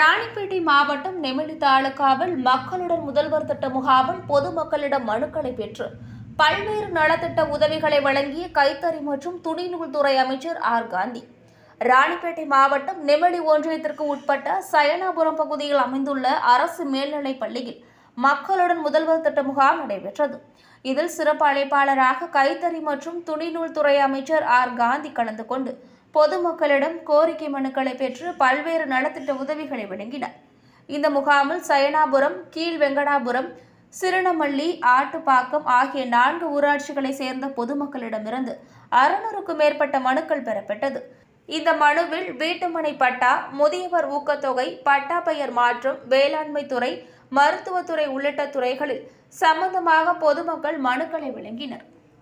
ராணிப்பேட்டை மாவட்டம் நெமிலி தாலுகாவில் மக்களுடன் முதல்வர் திட்ட முகாமில் பொதுமக்களிடம் மனுக்களை பெற்று பல்வேறு நலத்திட்ட உதவிகளை வழங்கிய கைத்தறி மற்றும் துணிநூல் துறை அமைச்சர் ஆர். காந்தி. ராணிப்பேட்டை மாவட்டம் நெமிலி ஒன்றியத்திற்கு உட்பட்ட சயனாபுரம் பகுதியில் அமைந்துள்ள அரசு மேல்நிலைப் பள்ளியில் மக்களுடன் முதல்வர் திட்ட முகாம் நடைபெற்றது. இதில் சிறப்பு அழைப்பாளராக கைத்தறி மற்றும் துணிநூல் துறை அமைச்சர் ஆர். காந்தி கலந்து கொண்டு பொதுமக்களிடம் கோரிக்கை மனுக்களை பெற்று பல்வேறு நலத்திட்ட உதவிகளை வழங்கினார். இந்த முகாமில் சயனாபுரம் கீழ் வெங்கடாபுரம் சிறுனமல்லி ஆட்டுப்பாக்கம் ஆகிய நான்கு ஊராட்சிகளை சேர்ந்த பொதுமக்களிடமிருந்து அறுநூறுக்கும் மேற்பட்ட மனுக்கள் பெறப்பட்டது. இந்த மனுவில் வீட்டுமனை பட்டா முதியவர் ஊக்கத்தொகை பட்டா பெயர் மாற்றம் வேளாண்மை துறை மருத்துவத்துறை உள்ளிட்ட துறைகளில் சம்பந்தமாக பொதுமக்கள் மனுக்களை வழங்கினர்.